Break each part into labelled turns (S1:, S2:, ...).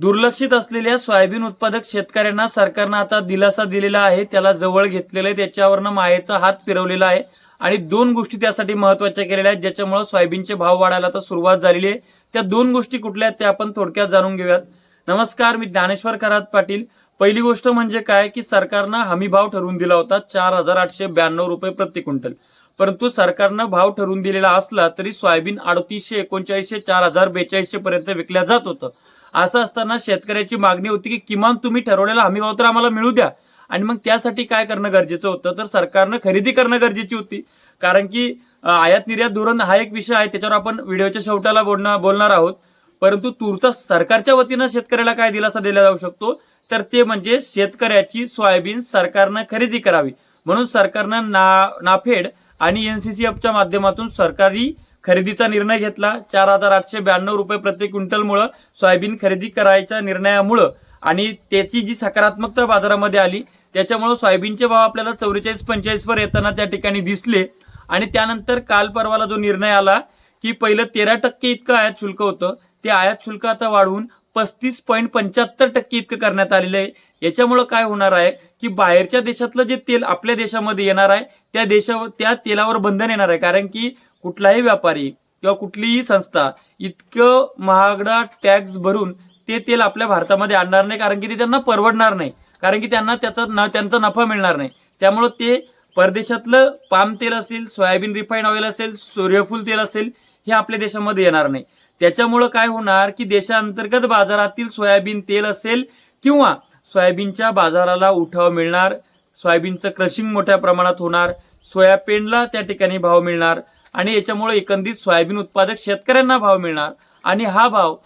S1: दुर्लक्षित असलेल्या सोयाबीन उत्पादक शेतकऱ्यांना सरकारनं आता दिलासा दिलेला आहे. त्याला जवळ घेतलेलं आहे. त्याच्यावरनं मायेचा हात फिरवलेला आहे. आणि दोन गोष्टी त्यासाठी महत्त्वाच्या केलेल्या आहेत ज्याच्यामुळे सोयाबीनचे भाव वाढायला आता सुरुवात झालेली आहे. त्या दोन गोष्टी कुठल्या आहेत त्या आपण थोडक्यात जाणून घेऊयात. नमस्कार मी ज्ञानेश्वर करात पाटील. पहिली गोष्ट म्हणजे काय? की सरकारनं हमी भाव ठरवून दिला होता चार हजार आठशे ब्याण्णव रुपये प्रति क्विंटल. परंतु सरकारनं भाव ठरवून दिलेला असला तरी सोयाबीन अडतीसशे एकोणचाळीसशे चार हजार बेचाळीसशे पर्यंत विकल्या जात होतं. असं असताना शेतकऱ्याची मागणी होती की किमान तुम्ही ठरवलेला हमी भाव तर आम्हाला मिळू द्या. आणि मग त्यासाठी काय करणं गरजेचं होतं? तर सरकारनं खरेदी करणं गरजेची होती. कारण की आयात निर्यात धोरण हा एक विषय आहे त्याच्यावर आपण व्हिडिओच्या शेवटाला बोलणार बोलणार आहोत. परंतु तुर्तास सरकारच्या वतीनं शेतकऱ्याला काय दिलासा दिला जाऊ शकतो? तर ते म्हणजे शेतकऱ्याची सोयाबीन सरकारनं खरेदी करावी. म्हणून सरकारनं ना नाफेड आणि एनसीसीएफच्या माध्यमातून सरकारी खरेदीचा निर्णय घेतला. चार हजार आठशे ब्याण्णव रुपये प्रति क्विंटलमुळं सोयाबीन खरेदी करायच्या निर्णयामुळं. आणि त्याची जी सकारात्मकता बाजारामध्ये आली त्याच्यामुळं सोयाबीनचे भाव आपल्याला चौवेचाळीस पंचेचाळीसवर येताना त्या ठिकाणी दिसले. आणि त्यानंतर काल परवाला जो निर्णय आला की पहिलं तेरा टक्के इतकं आयात शुल्क होतं. ते आयात शुल्क आता वाढवून पस्तीस पॉईंट पंच्याहत्तर टक्के इतकं करण्यात आलेलं आहे. याच्यामुळं काय होणार आहे की बाहेरच्या देशातलं जे तेल आपल्या देशामध्ये येणार आहे त्या देशावर त्या तेलावर बंधन येणार आहे. कारण की कुठलाही व्यापारी किंवा कुठलीही संस्था इतकं महागडा टॅक्स भरून ते तेल आपल्या भारतामध्ये आणणार नाही कारण की ते त्यांना परवडणार नाही. कारण की त्यांना त्याचा न- त्यांचा नफा मिळणार नाही. त्यामुळं ते परदेशातलं पाम तेल असेल सोयाबीन रिफाईंड ऑइल असेल सूर्यफूल तेल असेल हे आपल्या देशामध्ये येणार नाही. त्याच्यामुळं काय होणार की देशांतर्गत बाजारातील सोयाबीन तेल असेल किंवा सोयाबीनच्या बाजाराला उठाव मिळणार सोयाबीनचं क्रशिंग मोठ्या प्रमाणात होणार सोयाबीनला त्या ठिकाणी भाव मिळणार आणि याच्यामुळे एकंदरीत सोयाबीन उत्पादक शेतकऱ्यांना भाव मिळणार आणि हा भाव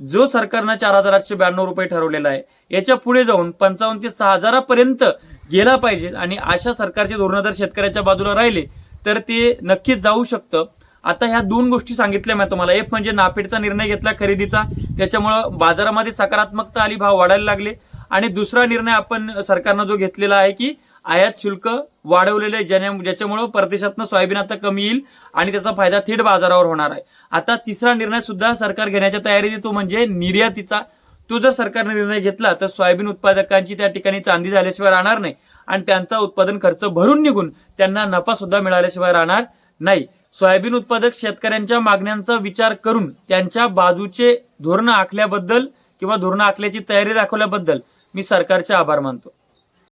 S1: जो सरकारनं चार हजार आठशे ब्याण्णव रुपये ठरवलेला आहे याच्यापुढे जाऊन पंचावन्न ते सहा हजारापर्यंत गेला पाहिजे आणि अशा सरकारचे धोरण जर शेतकऱ्याच्या बाजूला राहिले तर ते नक्कीच जाऊ शकतं. आता ह्या दोन गोष्टी सांगितल्या मी तुम्हाला. एक म्हणजे नाफेडचा निर्णय घेतला खरेदीचा त्याच्यामुळं बाजारामध्ये सकारात्मकता आली भाव वाढायला लागले. आणि दुसरा निर्णय आपण सरकारनं जो घेतलेला आहे की आयात शुल्क वाढवलेलं आहे ज्याने ज्याच्यामुळं परदेशातनं सोयाबीन आता कमी येईल आणि त्याचा फायदा थेट बाजारावर होणार आहे. आता तिसरा निर्णय सुद्धा सरकार घेण्याच्या तयारीत तो म्हणजे निर्यातीचा. तो जर सरकारने निर्णय घेतला तर सोयाबीन उत्पादकांची त्या ठिकाणी चांदी झाल्याशिवाय राहणार नाही आणि त्यांचा उत्पादन खर्च भरून निघून त्यांना नफा सुद्धा मिळाल्याशिवाय राहणार नाही. सोयाबीन उत्पादक शेतकऱ्यांच्या मागण्यांचा विचार करून त्यांच्या बाजूचे धोरणं आखल्याबद्दल किंवा धोरणं आखल्याची तयारी दाखवल्याबद्दल मी सरकारचे आभार मानतो.